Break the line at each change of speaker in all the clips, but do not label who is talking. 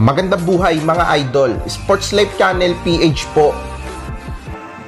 Magandang buhay mga idol. Sports Life Channel PH po.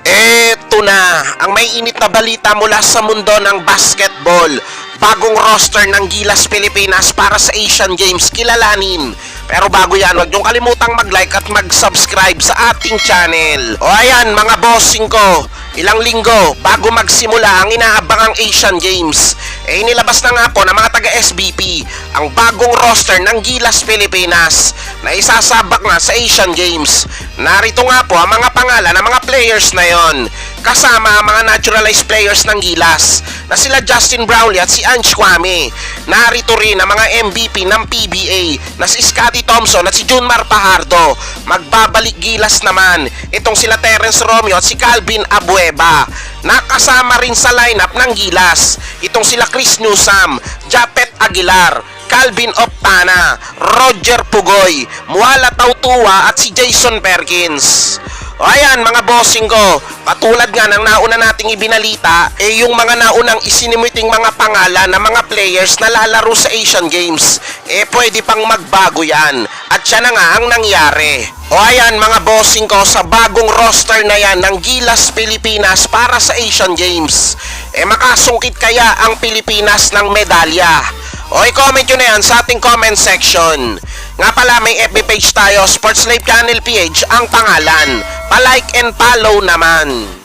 Eto na, ang may init na balita mula sa mundo ng basketball. Bagong roster ng Gilas Pilipinas para sa Asian Games kilalanin. Pero bago yan, huwag niyong kalimutang mag-like at mag-subscribe sa ating channel. O ayan, mga bossing ko, ilang linggo bago magsimula ang inaabangang Asian Games, eh inilabas na nga po ng mga taga-SBP ang bagong roster ng Gilas Pilipinas na isasabak na sa Asian Games. Narito nga po ang mga pangalan ng mga players na yon kasama ang mga naturalized players ng Gilas na sila Justin Brownlee at si Ange Kwame. Narito rin ang mga MVP ng PBA na si Scotty Thompson at si Junmar Pajardo. Magbabalik Gilas naman itong sila Terence Romeo at si Calvin Abueva. Nakasama rin sa lineup ng Gilas itong sila Chris Newsam, Japet Aguilar, Calvin Optana, Roger Pugoy, Muala Tautua at si Jason Perkins. O ayan mga bossing ko, katulad nga ng nauna nating ibinalita, eh yung mga naunang isinimiting mga pangalan ng mga players na lalaro sa Asian Games, eh pwede pang magbago yan. At siya na nga ang nangyari. O ayan mga bossing ko, sa bagong roster na yan ng Gilas Pilipinas para sa Asian Games, eh makasungkit kaya ang Pilipinas ng medalya? O i-comment nyo na yan sa ating comment section. Nga pala may FB page tayo, Sports Life Channel PH ang pangalan. Pa-like and follow naman.